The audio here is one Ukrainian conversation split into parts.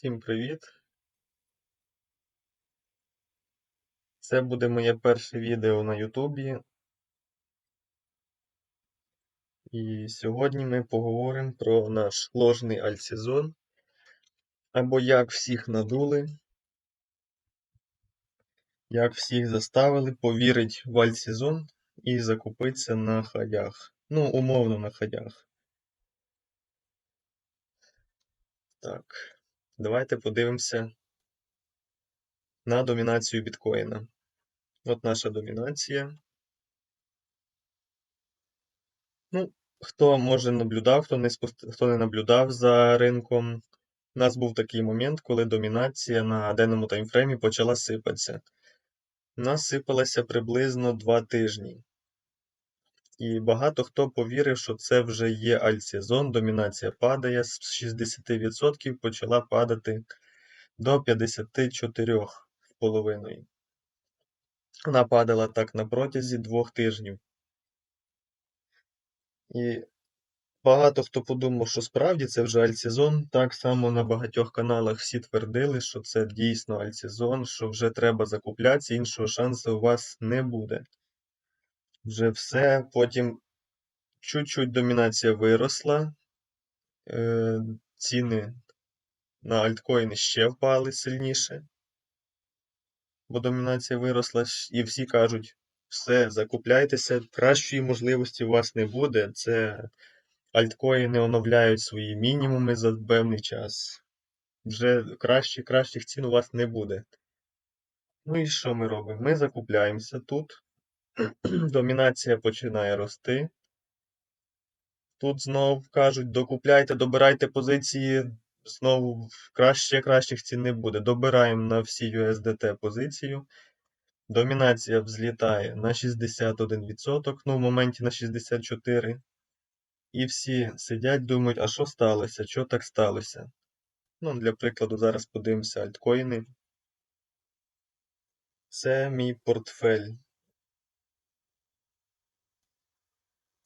Всім привіт! Це буде моє перше відео на Ютубі. І сьогодні ми поговоримо про наш ложний альтсезон. Або як всіх надули, як всіх заставили повірити в альтсезон і закупитися на ходях. Ну, умовно на ходях. Так, давайте подивимося на домінацію біткоїна. От наша домінація. Ну, хто може наблюдав, хто не спостерігав, хто не наблюдав за ринком. У нас був такий момент, коли домінація на денному таймфреймі почала сипатися. У нас сипалася приблизно 2 тижні. І багато хто повірив, що це вже є альтсезон, домінація падає з 60% почала падати до 54,5%. Вона падала так на протязі двох тижнів. І багато хто подумав, що справді це вже альтсезон. Так само на багатьох каналах всі твердили, що це дійсно альтсезон, що вже треба закуплятися, іншого шансу у вас не буде. Вже все. Потім чуть-чуть домінація виросла. Е, ціни на альткоїни ще впали сильніше. Бо домінація виросла, і всі кажуть, все, закупляйтеся, кращої можливості у вас не буде. Це альткоїни оновляють свої мінімуми за певний час. Вже краще, кращих цін у вас не буде. Ну і що ми робимо? Ми закупляємося тут. Домінація починає рости. Тут знову кажуть, докупляйте, добирайте позиції. Знову краще кращих цін не буде. Добираємо на всі USDT позицію. Домінація взлітає на 61%, ну в моменті на 64%. І всі сидять, думають, а що сталося? Що так сталося? Ну, для прикладу, зараз подивимося альткоїни. Це мій портфель.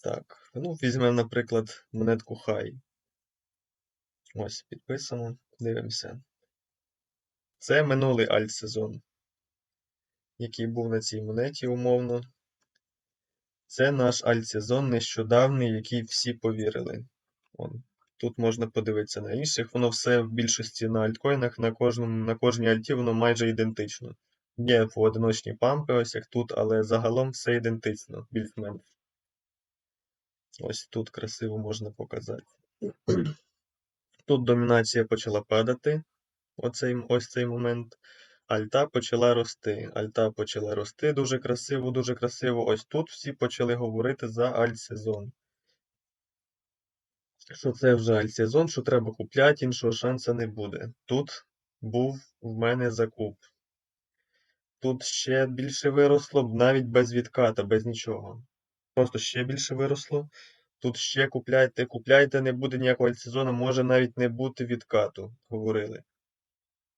Так, ну, візьмемо, наприклад, монетку High. Ось, підписано. Дивимося. Це минулий альтсезон, який був на цій монеті умовно. Це наш альтсезон нещодавний, який всі повірили. Вон. Тут можна подивитися на інших. Воно все в більшості на альткоїнах, на кожному, на кожній альті воно майже ідентично. Є поодиночні пампи, ось як тут, але загалом все ідентично, більш-менш. Ось тут красиво можна показати. Тут домінація почала падати. Оцей, ось цей момент. Альта почала рости. Альта почала рости дуже красиво, дуже красиво. Ось тут всі почали говорити за альтсезон. Що це вже альтсезон, що треба купляти, іншого шансу не буде. Тут був в мене закуп. Тут ще більше виросло, навіть без відката, без нічого. Просто ще більше виросло. Тут ще купляйте, купляйте, не буде ніякого альтсезону, може навіть не бути відкату, говорили.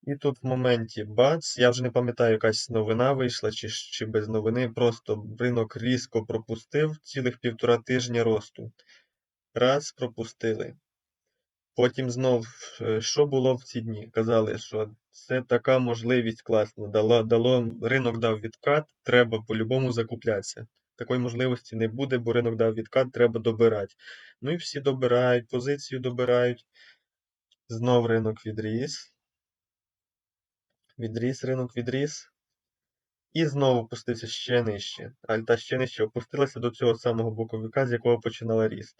І тут в моменті бац, я вже не пам'ятаю, якась новина вийшла, чи, чи без новини, просто ринок різко пропустив цілих півтора тижня росту. Раз, пропустили. Потім знов, е, що було в ці дні? Казали, що це така можливість класна. Дало, дало, ринок дав відкат, треба по-любому закуплятися. Такої можливості не буде, бо ринок дав відкат, треба добирати. Ну і всі добирають, позицію добирають. Знов ринок відріс. Відріс, ринок відріс. І знову опустився ще нижче. Альта ще нижче опустилася до цього самого боковика, з якого починала ріст.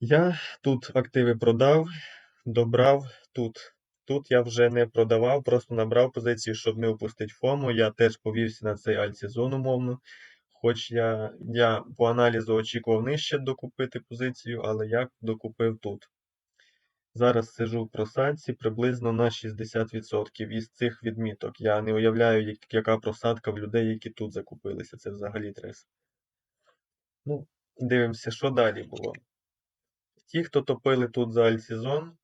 Я тут активи продав, добрав тут. Тут я вже не продавав, просто набрав позицію, щоб не опустити фому. Я теж повівся на цей альтсезон умовно. Хоч я я по аналізу очікував нижче докупити позицію, але я докупив тут. Зараз сижу в просадці приблизно на 60% із цих відміток. Я не уявляю, яка просадка в людей, які тут закупилися. Це взагалі трес. Ну, дивимося, що далі було. Ті, хто топили тут за альтсезон,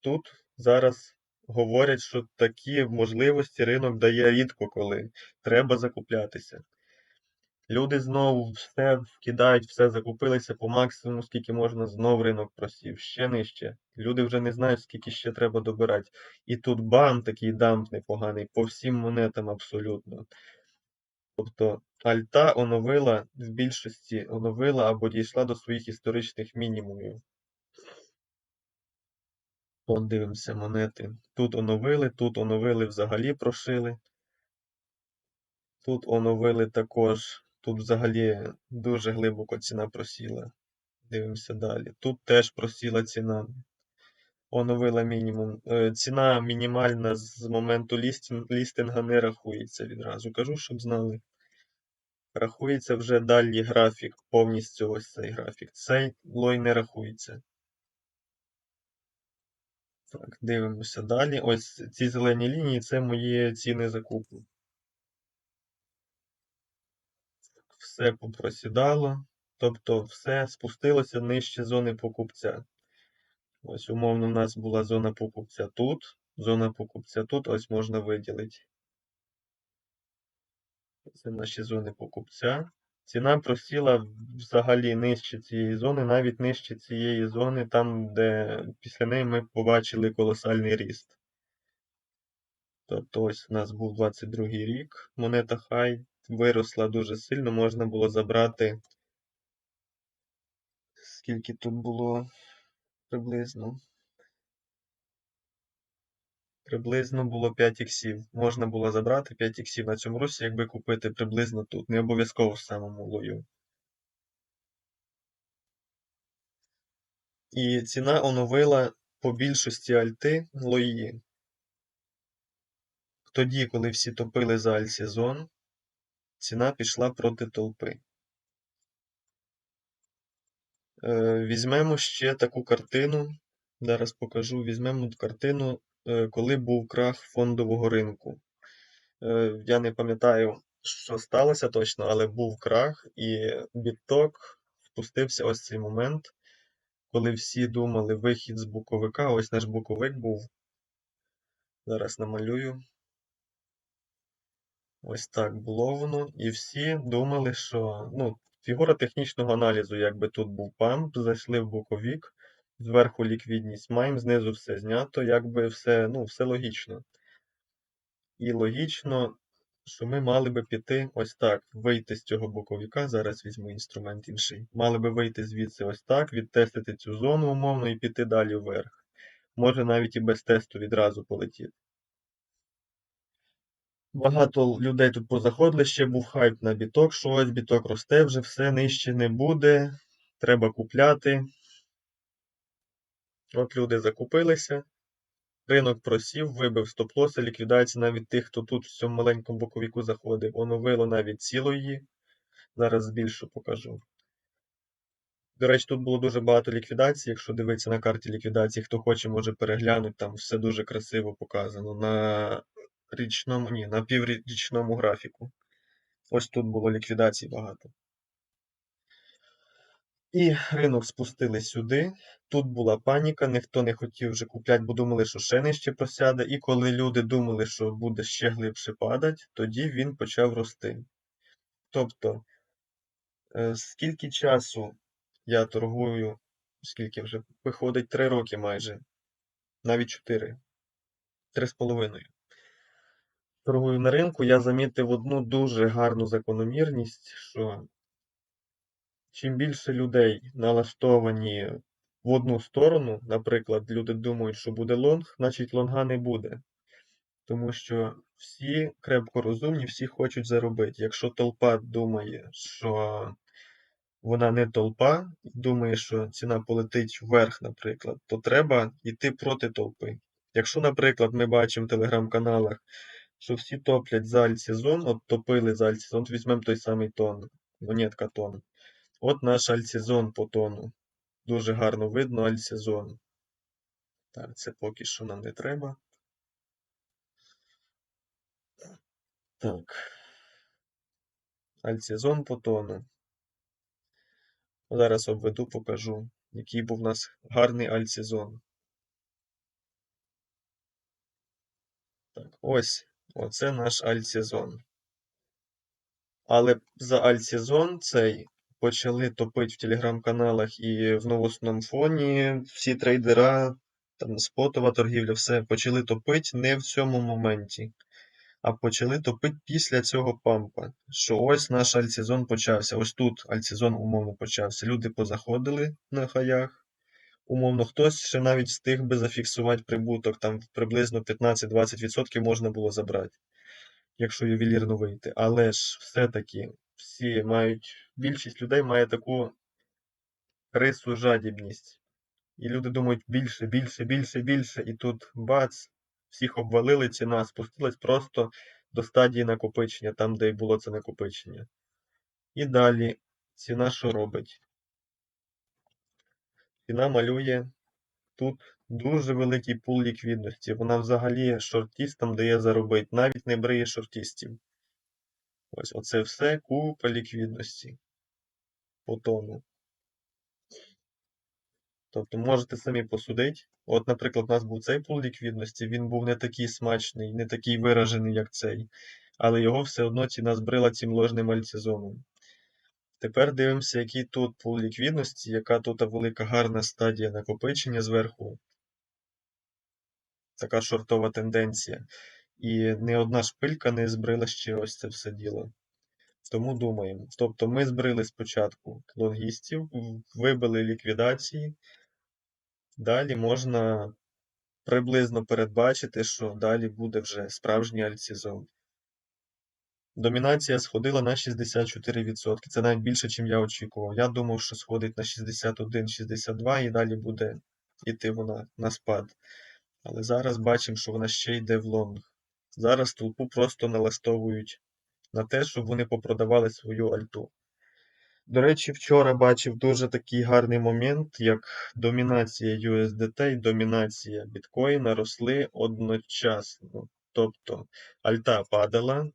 тут зараз говорять, що такі можливості ринок дає рідко коли. Треба закуплятися. Люди знову все вкидають, все закупилися по максимуму, скільки можна, знов ринок просів, ще нижче. Люди вже не знають, скільки ще треба добирати. І тут бам, такий дамп непоганий, по всім монетам абсолютно. Тобто альта оновила в більшості оновила або дійшла до своїх історичних мінімумів. От дивимося монети. Тут оновили, тут оновили, взагалі прошили. Тут оновили також. Тут взагалі дуже глибоко ціна просіла. Дивимося далі. Тут теж просіла ціна. Оновила мінімум. Е, Ціна мінімальна з моменту лістинга не рахується відразу. Кажу, щоб знали. Рахується вже далі графік, повністю ось цей графік. Цей лой не рахується. Так, дивимося далі. Ось ці зелені лінії це мої ціни закупу. Все попросідало, тобто все спустилося нижче зони покупця. Ось умовно у нас була зона покупця тут, зона покупця тут, ось можна виділити. Це наші зони покупця. Ціна просіла взагалі нижче цієї зони, навіть нижче цієї зони, там, де після неї ми побачили колосальний ріст. Тобто ось у нас був 22 рік, монета Хай виросла дуже сильно, можна було забрати. Скільки тут було приблизно? Приблизно було 5 іксів. Можна було забрати 5 іксів на цьому русі, якби купити приблизно тут. Не обов'язково в самому лою. І ціна оновила по більшості альти лої. Тоді, коли всі топили за альтсезон, ціна пішла проти толпи. Е, Візьмемо ще таку картину. Зараз покажу. Візьмемо картину, е, коли був крах фондового ринку. Е, Я не пам'ятаю, що сталося точно, але був крах, і біток спустився ось цей момент, коли всі думали вихід з буковика. Ось наш буковик був. Зараз намалюю. Ось так було воно. І всі думали, що ну, фігура технічного аналізу, якби тут був памп, зайшли в боковік, зверху ліквідність маємо, знизу все знято, якби все, ну, все логічно. І логічно, що ми мали би піти ось так, вийти з цього боковіка. Зараз візьму інструмент інший. Мали би вийти звідси ось так, відтестити цю зону умовно і піти далі вверх. Може навіть і без тесту відразу полетіти. Багато людей тут позаходили, ще був хайп на біток, що ось біток росте, вже все нижче не буде, треба купляти. От люди закупилися, ринок просів, вибив стоп-лоси, ліквідація навіть тих, хто тут в цьому маленькому боковіку заходив, оновило навіть цілої. Зараз збільшу покажу. До речі, тут було дуже багато ліквідацій. Якщо дивитися на карті ліквідації, хто хоче, може переглянути, там все дуже красиво показано. На річному, ні, на піврічному графіку. Ось тут було ліквідацій багато. І ринок спустили сюди. Тут була паніка, ніхто не хотів вже купляти, бо думали, що ще нижче просяде. І коли люди думали, що буде ще глибше падати, тоді він почав рости. Тобто, е, скільки часу я торгую, скільки вже виходить 3 роки майже, навіть 4, 3,5. Торгую на ринку, я замітив одну дуже гарну закономірність, що чим більше людей налаштовані в одну сторону, наприклад, люди думають, що буде лонг, значить лонга не буде. Тому що всі крепко розумні, всі хочуть заробити. Якщо толпа думає, що вона не толпа, і думає, що ціна полетить вверх, наприклад, то треба йти проти толпи. Якщо, наприклад, ми бачимо в телеграм-каналах, що всі топлять за альтсезон, от топили за альтсезон, от візьмемо той самий тон, монетка тон. От наш альтсезон по тону. Дуже гарно видно альтсезон. Так, це поки що нам не треба. Так. Альтсезон по тону. Зараз обведу, покажу, який був у нас гарний альтсезон. Так, ось. Оце наш альтсезон. Але за альтсезон цей почали топити в телеграм-каналах і в новосному фоні всі трейдера, там спотова торгівля, все почали топити не в цьому моменті, а почали топити після цього пампа. Що ось наш альтсезон почався. Ось тут альтсезон умовно почався. Люди позаходили на хаях. Умовно, хтось ще навіть встиг би зафіксувати прибуток, там приблизно 15-20% можна було забрати, якщо ювелірно вийти. Але ж все-таки всі мають, більшість людей має таку рису жадібність. І люди думають більше, більше, більше, більше. І тут бац, всіх обвалили, ціна спустилась просто до стадії накопичення, там, де й було це накопичення. І далі ціна що робить? Ціна малює тут дуже великий пул ліквідності. Вона взагалі шортістам дає заробити, навіть не бриє шортістів. Ось оце все купа ліквідності по тону. Тобто можете самі посудити. От, наприклад, у нас був цей пул ліквідності, він був не такий смачний, не такий виражений, як цей, але його все одно ціна збрила цим ложним альтсезоном. Тепер дивимося, який тут пул ліквідності, яка тут велика гарна стадія накопичення зверху. Така шортова тенденція. І не одна шпилька не збрила ще ось це все діло. Тому думаємо. Тобто ми збрили спочатку лонгістів, вибили ліквідації. Далі можна приблизно передбачити, що далі буде вже справжній альтсезон. Домінація сходила на 64%. Це навіть більше, ніж я очікував. Я думав, що сходить на 61-62 і далі буде йти вона на спад. Але зараз бачимо, що вона ще йде в лонг. Зараз толпу просто налаштовують на те, щоб вони попродавали свою альту. До речі, вчора бачив дуже такий гарний момент, як домінація USDT і домінація біткоїна росли одночасно. Тобто альта падала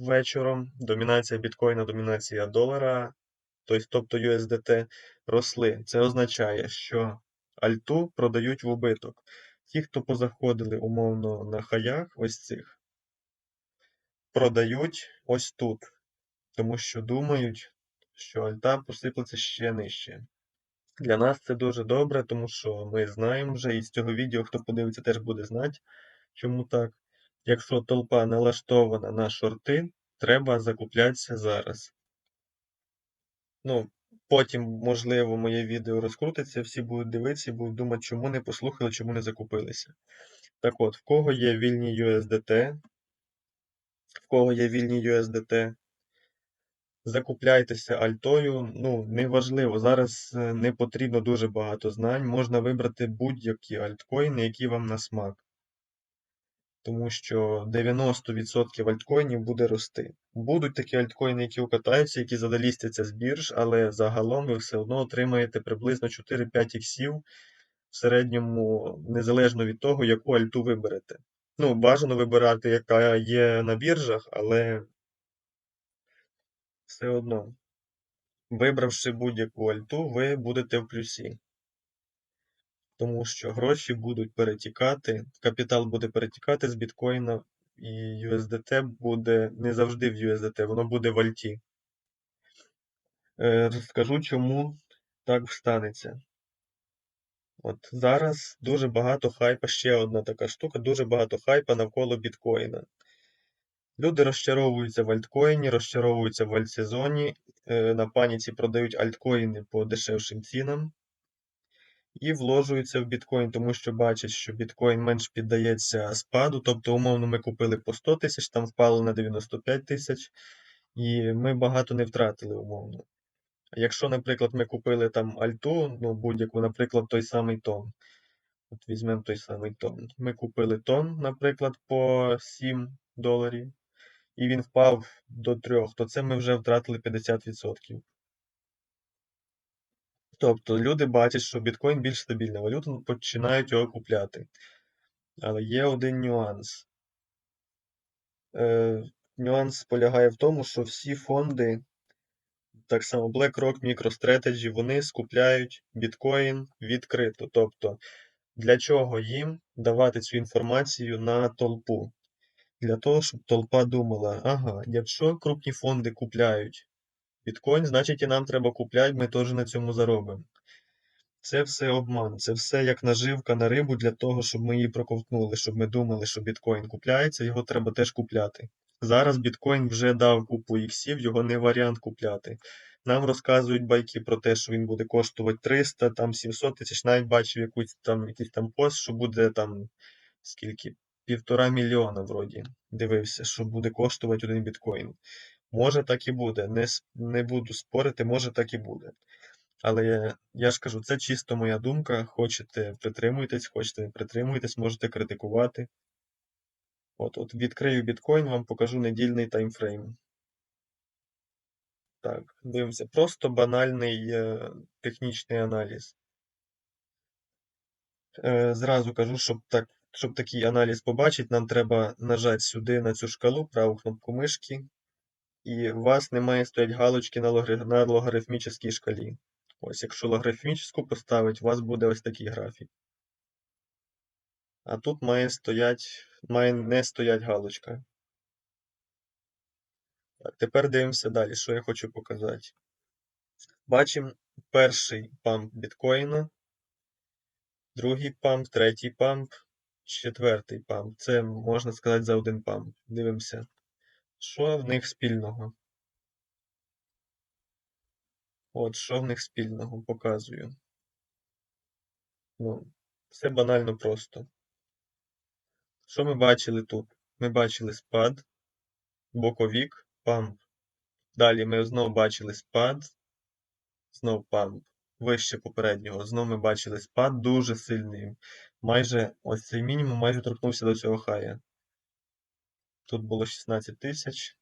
вечором, домінація біткоїна, домінація долара, тобто USDT росли. Це означає, що альту продають в убиток. Ті, хто позаходили умовно на хаях, ось цих, продають ось тут, тому що думають, що альта посиплеться ще нижче. Для нас це дуже добре, тому що ми знаємо вже, і з цього відео, хто подивиться, теж буде знати, чому так. Якщо толпа налаштована на шорти, треба закуплятися зараз. Ну, потім, можливо, моє відео розкрутиться, всі будуть дивитися і будуть думати, чому не послухали, чому не закупилися. Так от, в кого є вільні USDT, в кого є вільні USDT, закупляйтеся альтою. Ну, неважливо, зараз е, не потрібно дуже багато знань. Можна вибрати будь-які альткоїни, які вам на смак. Тому що 90% альткоїнів буде рости. Будуть такі альткоїни, які укатаються, які задалістяться з бірж, але загалом ви все одно отримаєте приблизно 4-5 іксів в середньому, незалежно від того, яку альту виберете. Ну, бажано вибирати, яка є на біржах, але все одно, вибравши будь-яку альту, ви будете в плюсі. Тому що гроші будуть перетікати, капітал буде перетікати з біткоїна, і USDT буде не завжди в USDT, воно буде в альті. Е, Розкажу, чому так станеться. От зараз дуже багато хайпа, ще одна така штука, дуже багато хайпа навколо біткоїна. Люди розчаровуються в альткоїні, розчаровуються в альтсезоні, е, на паніці продають альткоїни по дешевшим цінам і вложуються в біткоін, тому що бачать, що біткоін менш піддається спаду. Тобто, умовно, ми купили по 100 тисяч, там впало на 95 тисяч, і ми багато не втратили умовно. Якщо, наприклад, ми купили там альту, ну будь-яку, наприклад, той самий тон. От візьмемо той самий тон. Ми купили тон, наприклад, по 7 доларів, і він впав до 3, то це ми вже втратили 50%. Тобто люди бачать, що біткоін більш стабільна валюта, починають його купляти. Але є один нюанс. Е, нюанс полягає в тому, що всі фонди, так само BlackRock, MicroStrategy, вони скупляють біткоін відкрито. Тобто, для чого їм давати цю інформацію на толпу? Для того, щоб толпа думала, ага, якщо крупні фонди купляють біткоін, значить і нам треба купляти, ми теж на цьому заробимо. Це все обман, це все як наживка на рибу для того, щоб ми її проковтнули, щоб ми думали, що біткоін купляється, його треба теж купляти. Зараз біткоін вже дав купу іксів, його не варіант купляти. Нам розказують байки про те, що він буде коштувати 300, там 700 тисяч. Навіть бачив якусь там якийсь там пост, що буде там скільки? Півтора мільйона вроді. Дивився, що буде коштувати один біткоін. Може так і буде. Не, не буду спорити, може так і буде. Але я, я ж кажу, це чисто моя думка. Хочете притримуйтесь, хочете не притримуйтесь, можете критикувати. От, от відкрию біткоін, вам покажу недільний таймфрейм. Так, дивимося. Просто банальний е, технічний аналіз. Е, зразу кажу, щоб так, щоб такий аналіз побачити, нам треба нажати сюди на цю шкалу, праву кнопку мишки, і у вас не має стоять галочки на, на логарифмічній шкалі. Ось, якщо логарифмічну поставити, у вас буде ось такий графік. А тут має стоять, має не стоять галочка. Так, тепер дивимося далі, що я хочу показати. Бачимо перший памп біткоїна, другий памп, третій памп, четвертий памп. Це можна сказати за один памп. Дивимося, що в них спільного. От, що в них спільного, показую. Ну, все банально просто. Що ми бачили тут? Ми бачили спад, боковік, памп. Далі ми знову бачили спад, знов памп. Вище попереднього. Знову ми бачили спад дуже сильний. Майже ось цей мінімум майже торкнувся до цього хая. Тут було 16 тисяч.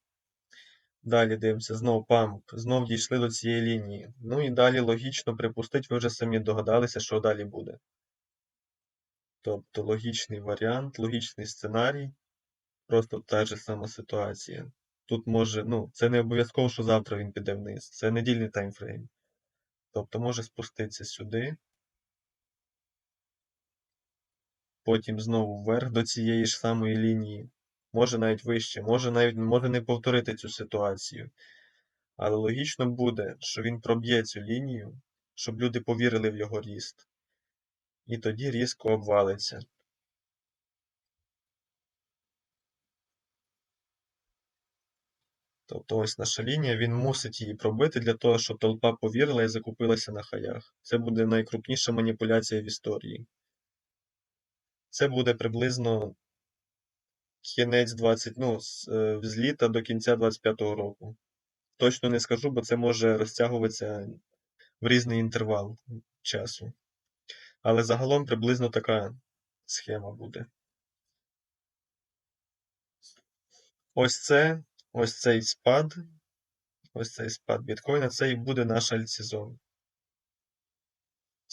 Далі дивимося, знову памп. Знов дійшли до цієї лінії. Ну і далі логічно припустити, ви вже самі догадалися, що далі буде. Тобто логічний варіант, логічний сценарій, просто та ж сама ситуація. Тут може, ну, це не обов'язково, що завтра він піде вниз. Це недільний таймфрейм. Тобто може спуститися сюди, потім знову вверх до цієї ж самої лінії. Може навіть вище, може навіть може не повторити цю ситуацію. Але логічно буде, що він проб'є цю лінію, щоб люди повірили в його ріст. І тоді різко обвалиться. Тобто ось наша лінія, він мусить її пробити для того, щоб толпа повірила і закупилася на хаях. Це буде найкрупніша маніпуляція в історії. Це буде приблизно кінець 20, ну, з, е, з літа до кінця 25-го року. Точно не скажу, бо це може розтягуватися в різний інтервал часу. Але загалом приблизно така схема буде. Ось це, ось цей спад, ось цей спад біткоїна, це і буде наш альтсезон.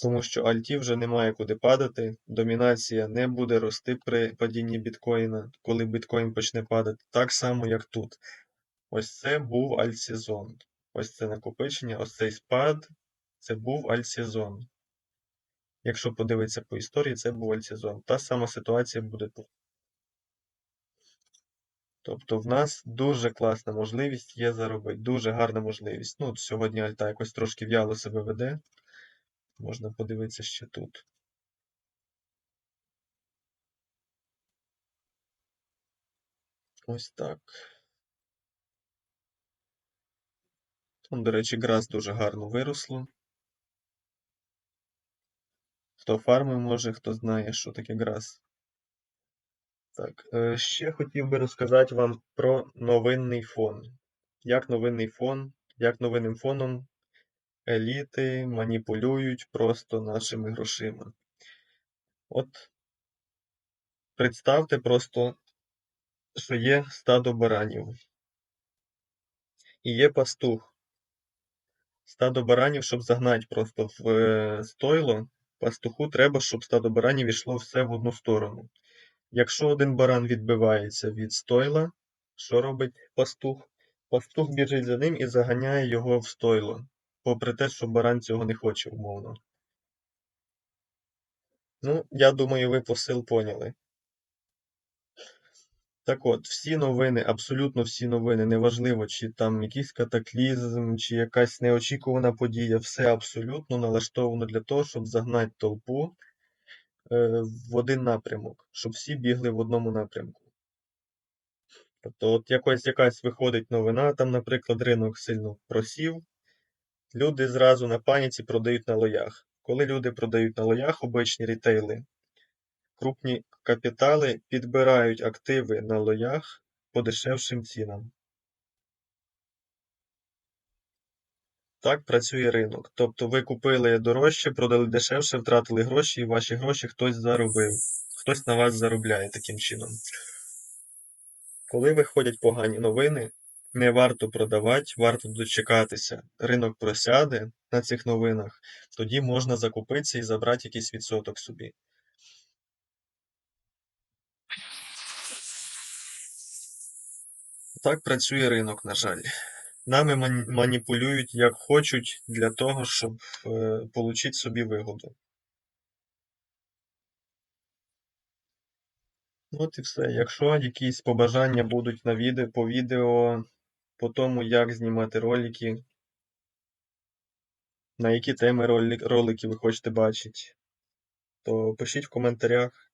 Тому що альті вже немає куди падати, домінація не буде рости при падінні біткоїна, коли біткоін почне падати. Так само, як тут. Ось це був альтсезон. Ось це накопичення, ось цей спад, це був альтсезон. Якщо подивитися по історії, це був альтсезон. Та сама ситуація буде тут. Тобто в нас дуже класна можливість є заробити, дуже гарна можливість. Ну, сьогодні Альта якось трошки в'яло себе веде. Можна подивитися ще тут. Ось так. Там, до речі, грас дуже гарно виросло. Хто фармив може, хто знає, що таке грас. Так, е, ще хотів би розказати вам про новинний фон. Як новинний фон, як новинним фоном еліти маніпулюють просто нашими грошима. От представте просто, що є стадо баранів. І є пастух. Стадо баранів, щоб загнати просто в е, стойло, пастуху треба, щоб стадо баранів йшло все в одну сторону. Якщо один баран відбивається від стойла, що робить пастух? Пастух біжить за ним і заганяє його в стойло, попри те, що баран цього не хоче, умовно. Ну, я думаю, ви посил поняли. Так от, всі новини, абсолютно всі новини, неважливо, чи там якийсь катаклізм, чи якась неочікувана подія, все абсолютно налаштовано для того, щоб загнати толпу е, в один напрямок, щоб всі бігли в одному напрямку. Тобто, от якось якась виходить новина, там, наприклад, ринок сильно просів, люди зразу на паніці продають на лоях. Коли люди продають на лоях, обичні рітейли, крупні капітали підбирають активи на лоях по дешевшим цінам. Так працює ринок. Тобто ви купили дорожче, продали дешевше, втратили гроші, і ваші гроші хтось заробив. Хтось на вас заробляє таким чином. Коли виходять погані новини, не варто продавати, варто дочекатися. Ринок просяде на цих новинах, тоді можна закупитися і забрати якийсь відсоток собі. Так працює ринок, на жаль. Нами маніпулюють як хочуть для того, щоб е, отримати собі вигоду. От і все. Якщо якісь побажання будуть на відео, по відео, по тому, як знімати ролики, на які теми ролики ви хочете бачити, то пишіть в коментарях.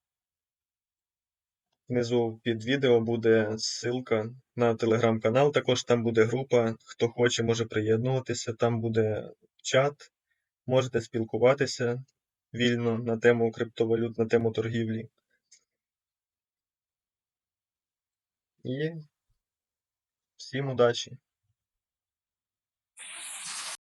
Внизу під відео буде ссылка на телеграм-канал, також там буде група. Хто хоче, може приєднуватися, там буде чат, можете спілкуватися вільно на тему криптовалют, на тему торгівлі. І всім удачі!